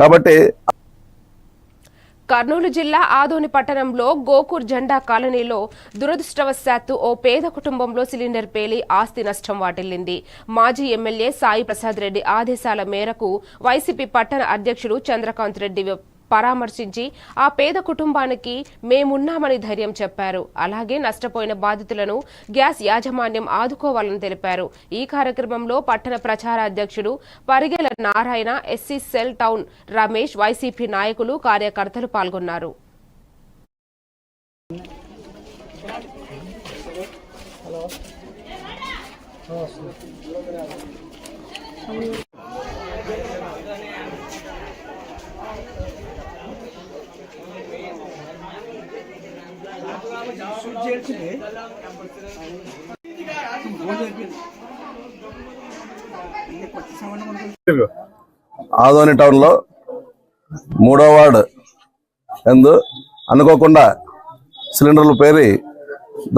కాబట్టి కర్నూలు జిల్లా ఆదోని పట్టణంలో గోకూర్ జెండా కాలనీలో దురదృష్టవశాత్తు ఓ పేద కుటుంబంలో సిలిండర్ పేలి ఆస్తి నష్టం వాటిల్లింది. మాజీ ఎమ్మెల్యే సాయి ప్రసాద్ రెడ్డి ఆదేశాల మేరకు వైసీపీ పట్టణ అధ్యక్షుడు చంద్రకాంత్ రెడ్డి పరామర్శించి ఆ పేద కుటుంబానికి మేమున్నామని ధైర్యం చెప్పారు. అలాగే నష్టపోయిన బాధితులను గ్యాస్ యాజమాన్యం ఆదుకోవాలని తెలిపారు. ఈ కార్యక్రమంలో పట్టణ ప్రచార అధ్యక్షుడు Parigela Narayana SC cell town Ramesh YCP నాయకులు కార్యకర్తలు పాల్గొన్నారు. ఆదోని టౌన్లో మూడో వార్డు ఎందు అనుకోకుండా సిలిండర్లు పేరి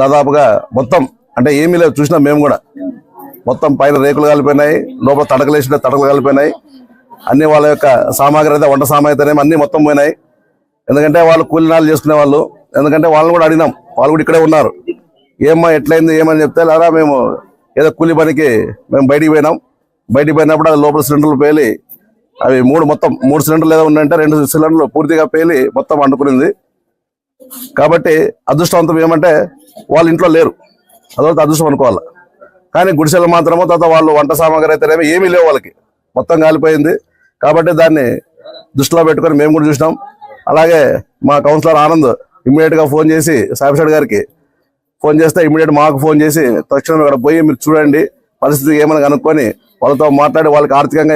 దాదాపుగా మొత్తం అంటే ఏమీ లేదు చూసినా మేము కూడా. మొత్తం పైన రేకులు కాలిపోయినాయి లోపల తడకలు వేసిన తడకలు కాలిపోయినాయి. అన్ని వాళ్ళ యొక్క సామాగ్రి అయితే వంట సామాగ్రి అన్ని మొత్తం పోయినాయి. ఎందుకంటే వాళ్ళు కూలినాలు చేసుకునే వాళ్ళు. ఎందుకంటే వాళ్ళని కూడా అడిగినాం. వాళ్ళు కూడా ఇక్కడే ఉన్నారు. ఏమ్మా ఎట్లయింది ఏమని చెప్తే లేదా మేము ఏదో కూలి పనికి మేము బయటికి పోయినాం. బయటికి పోయినప్పుడు అది లోపల సిలిండర్లు పేలి అవి మూడు మొత్తం మూడు సిలిండర్లు ఏదో ఉన్నాయంటే రెండు సిలిండర్లు పూర్తిగా పేలి మొత్తం అంటుకునింది. కాబట్టి అదృష్టవంతం ఏమంటే వాళ్ళ ఇంట్లో లేరు. అదొకటి అదృష్టం అనుకోవాలి. కానీ గుడిసెలు మాత్రమో తర్వాత వాళ్ళు వంట సామాగ్రి అయితేనేమి ఏమీ లేవు వాళ్ళకి. మొత్తం కాలిపోయింది. కాబట్టి దాన్ని దృష్టిలో పెట్టుకొని మేము కూడా చూసినాం. అలాగే మా కౌన్సిలర్ ఆనంద్ ఇమ్మీడియట్గా ఫోన్ చేసి సాయిప్రసాద్ గారికి ఫోన్ చేస్తే ఇమ్మీడియట్ మాకు ఫోన్ చేసి తక్షణం ఇక్కడ పోయి మీరు చూడండి పరిస్థితి ఏమని కనుక్కొని వాళ్ళతో మాట్లాడి వాళ్ళకి ఆర్థికంగా